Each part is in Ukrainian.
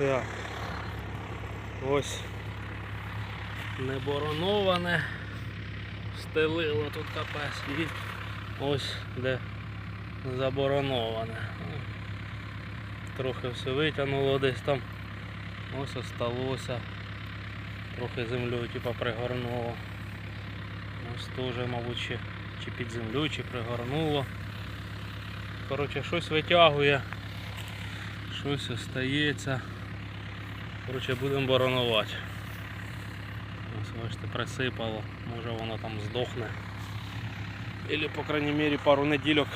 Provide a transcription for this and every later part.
Так. Ось не бороноване. Стелило тут капець. І ось де забороноване. Трохи все витягнуло десь там. Ось осталося. Трохи землею типа пригорнуло. Ось теж, мабуть, ще чи під землею, чи пригорнуло. Коротше, щось витягує, щось остається. Коротше, будемо боронувати. Ось бачите, присипало, може воно там здохне. Или, по крайній мірі, пару недільок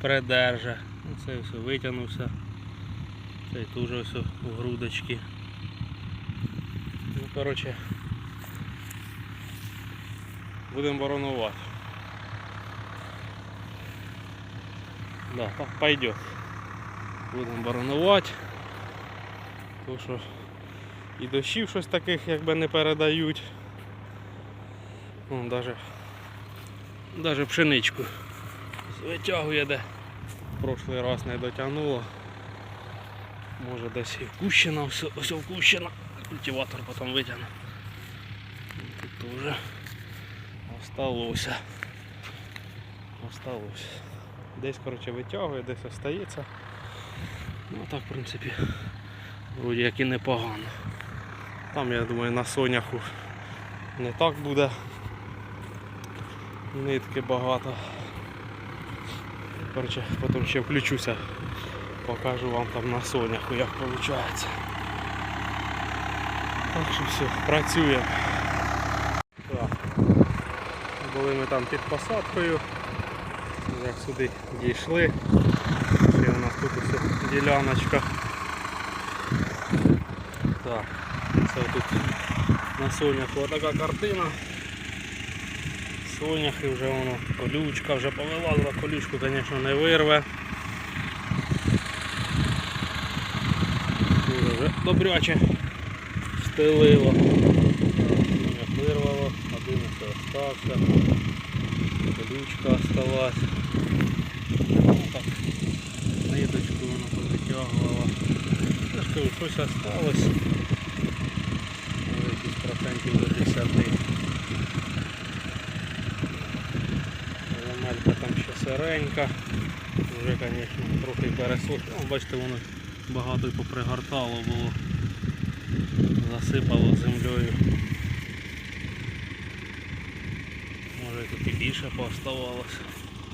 придерже. Ну, Це все витягнувся. Цей теж все у грудочки. Ну, коротше, будемо боронувати. Да, так пойдет. Будемо боронувати. Тому що і дощів щось таких якби не передають. Даже пшеничку витягує де. В прошлий раз не дотягнуло. Може десь і вкущена, все, все вкущена. Культиватор потім витягне. Тут теж осталося. Осталося. Десь коротше витягує, десь остається. Ну так в принципі вроді як і непогано. Там я думаю на соняху не так буде. Нитки багато. Коротше, потім ще включуся, покажу вам там на соняху як виходить. Так що все, працюємо. Були ми там під посадкою. Як сюди дійшли. Ще у нас тут ось діляночка. Так, це тут на соняху така картина. Соняхи вже воно, колючка вже повилазила, колючку, звісно, не вирве. Вже добряче стелило. Соняк вирвало, один ось остався. Колючка осталась. Ниточку ж кажу, щось осталось. Може, Якісь процентів до 10. Земелька там ще сиренька. Вже, звісно, трохи пересохло. Ну, бачите, воно багато й попригортало було. Засипало землею. Може тут і більше пооставалося.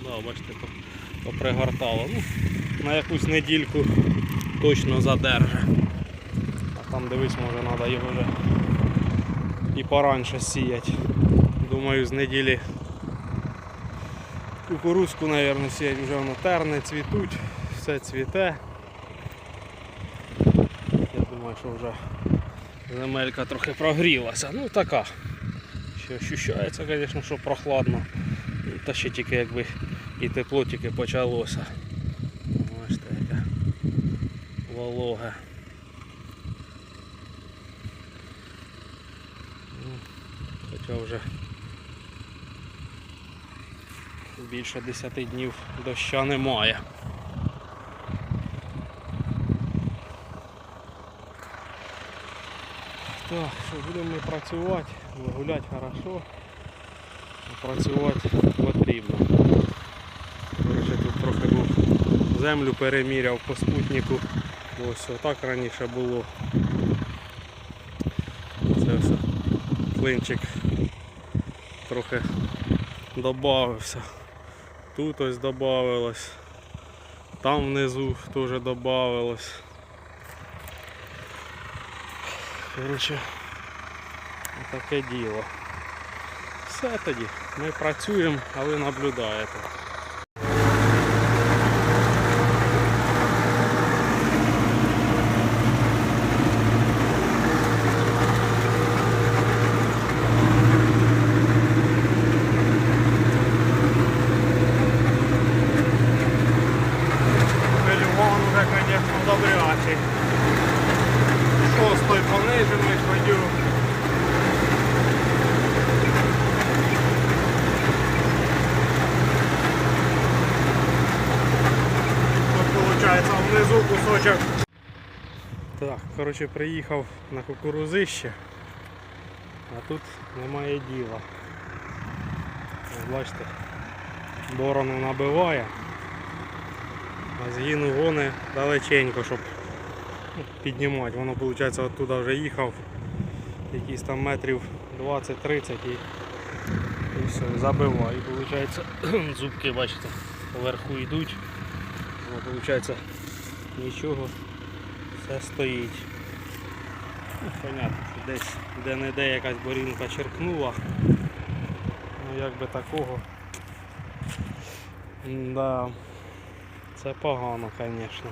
Да, бачите, попригортало. Ну, на якусь недільку точно задерже. А там дивись, може треба його вже і поранше сіяти. Думаю, з неділі кукурузку, мабуть, сіять вже воно терне, цвітуть, все цвіте. Я думаю, що вже земелька трохи прогрілася. Ну така. Ще ощущається, звісно, що прохладно. Ну, Та ще тільки якби і тепло тільки почалося. Бачите, яке вологе. Ну, Хоча вже більше 10 днів доща немає. Так, що будемо ми працювати, гуляти хорошо, працювати потрібно. Коротше, тут трохи був землю переміряв по спутнику. Ось отак раніше було. Це все клинчик трохи додався. Тут ось додавилось, Там внизу теж додавилось. Коротше, таке діло. Все тоді. Ми працюємо, а ви наблюдаєте. Телефон уже, конечно, добрячий. Шостий понижений ходю. Кусочок Так, коротше, приїхав на кукурузище, а тут немає діла. Бачите, борону набиває, а згину гони далеченько, щоб ну, піднімати. Воно виходить оттуда вже їхав якісь там метрів 20-30 і, і все, забиває. І виходить, зубки, бачите, поверху йдуть. Воно виходить нічого, все стоїть. Ну, понятно, що десь де-не-де якась борінка черкнула. Ну як би такого. Да. Це погано, звісно.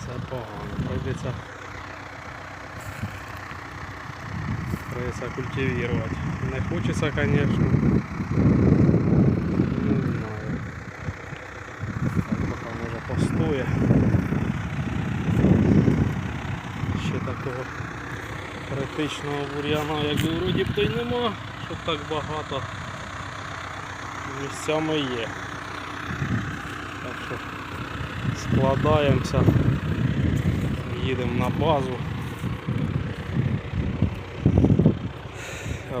Це погано. Прийдеться. Прийдеться культивувати. Не хочеться, звісно. Не знаю. Так, поки може. Ще такого критичного бур'яна, якби вроді б то й нема, щоб так багато. Місцями є. Так що складаємося, їдемо на базу.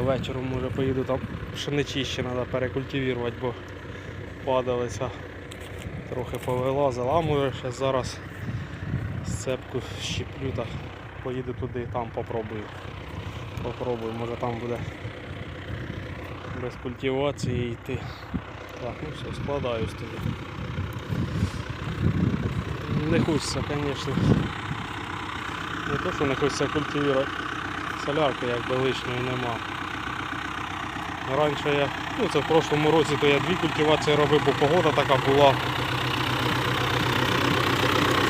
Вечором може поїду там пшеничі ще треба перекультивувати, бо падалися, трохи повилазила, а може ще зараз сцепку щеплю та поїду туди і там попробую. Попробую, може там буде без культивації йти. Так, ну все, складаюсь тоді. Не хочеться, звісно. Не то, що не хочеться культивувати. Солярки якби лишньої нема. Раніше я, ну це в прошлому році, то я дві культивації робив, бо погода така була.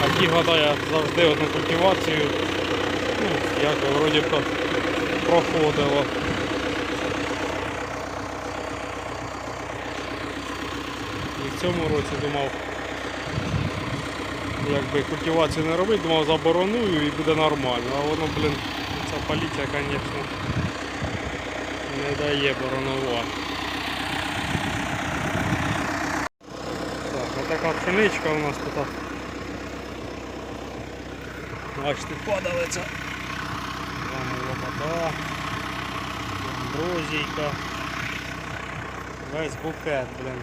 А ті года я завжди одну культивацію, ну, як вроді б проходило. І в цьому році думав, якби культивацію не робити, думав забороную і буде нормально. А воно, блін, ця поліція, звісно, не дає боронувати. Так, отака пшеничка у нас тут. Бачите, падалиця. Лопата. Амброзійка. Весь букет, блін.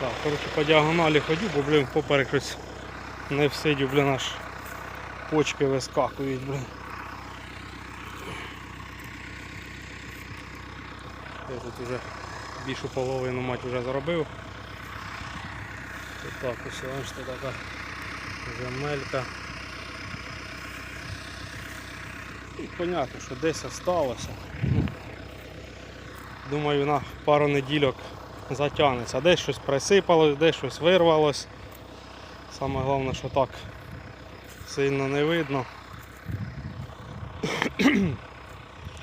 Так, коротше по діагоналі ходю, бо блін поперек не всидю, блін аж почки вискакують, блін. Я тут вже більшу половину мать вже заробив. Тут так ось бачите така земелька. І понятно, що десь осталося. Думаю, на пару недільок затягнеться. Десь щось присипалось, десь щось вирвалось. Саме головне, що так сильно не видно.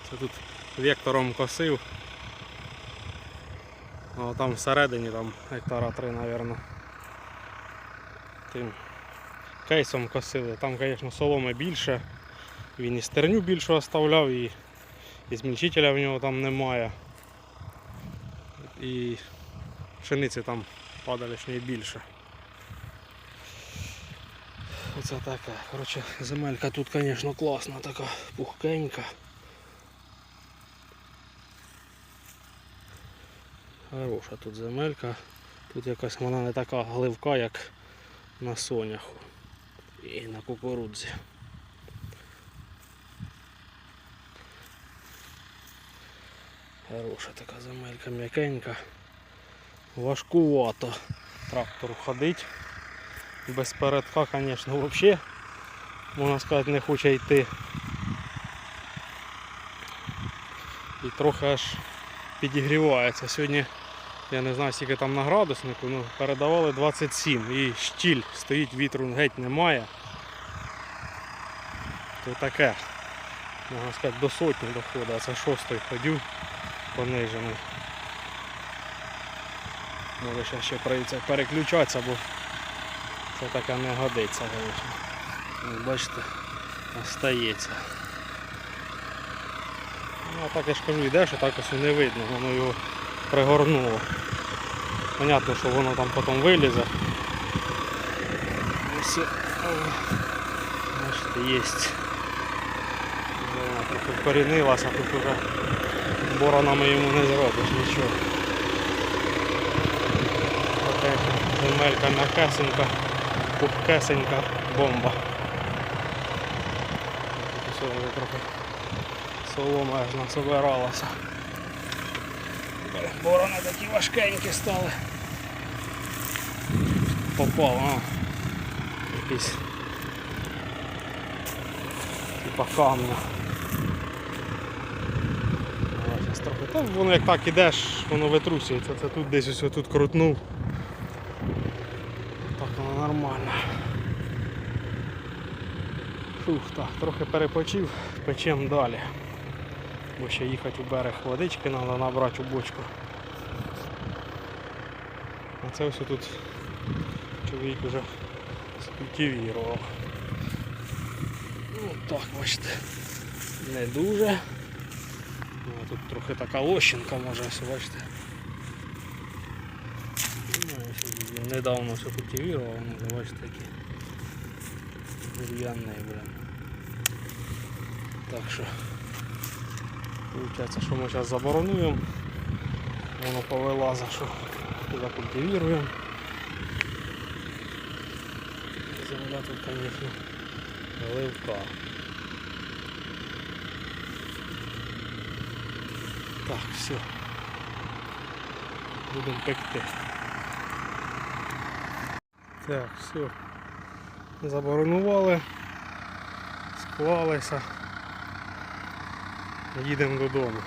Це тут вектором косив. А там всередині там гектара 3, мабуть. Тим кейсом косили. Там, звісно, соломи більше. Він і стерню більше оставляв, і, і змільчителя в нього там немає. І пшениці там падалішньої більше. Оце таке. Коротше, земелька тут, звісно, класна, така пухкенька. Хороша тут земелька. Тут якась вона не така гливка, як на соняху і на кукурудзі. Хороша така земелька м'якенька. Важкувато трактору ходить. Без передка, звісно, взагалі, можна сказати, не хоче йти. І трохи аж підігрівається. Сьогодні я не знаю, скільки там на градуснику, ну передавали 27 і щіль стоїть, вітру геть немає. То таке, можна сказати, до сотні доходить, а це шостий ходю понижений. Може ще, ще прийдеться переключатися, бо це таке не годиться, звісно. Ну, Бачите, остається. Ну а так я ж кажу, йдеш, а так ось і не видно, воно його пригорнуло. Понятно, що воно там потім вилізе. Ось, бачите, є. Вона трохи вкорінилася, тут уже боронами йому не зробиш нічого. Така земелька м'якесенька, пухкесенька бомба. Все вже трохи солома аж насобиралася. Борони такі важкенькі стали. Попав, а. Якийсь типа камня. Та воно як так ідеш, воно витрусюється. Це тут десь ось тут крутнув. Так воно нормально. Фух, так, трохи перепочив, печем далі. Бо ще їхати у берег водички треба набрати у бочку. А це ось тут чоловік вже скультивірував. Ну так, бачите. Не дуже. Ну, тут трохи така лощинка може бачите. Ну, він недавно все культивірував, ну, бачите такі. Бур'янний, блин. Так що Получається, що ми зараз заборонуємо. Воно повилазить, що закультивіруємо. Земля тут, звісно, ливка. Так, все. Будемо пекти. Так, все. Заборонували, склалися. Їдемо додому.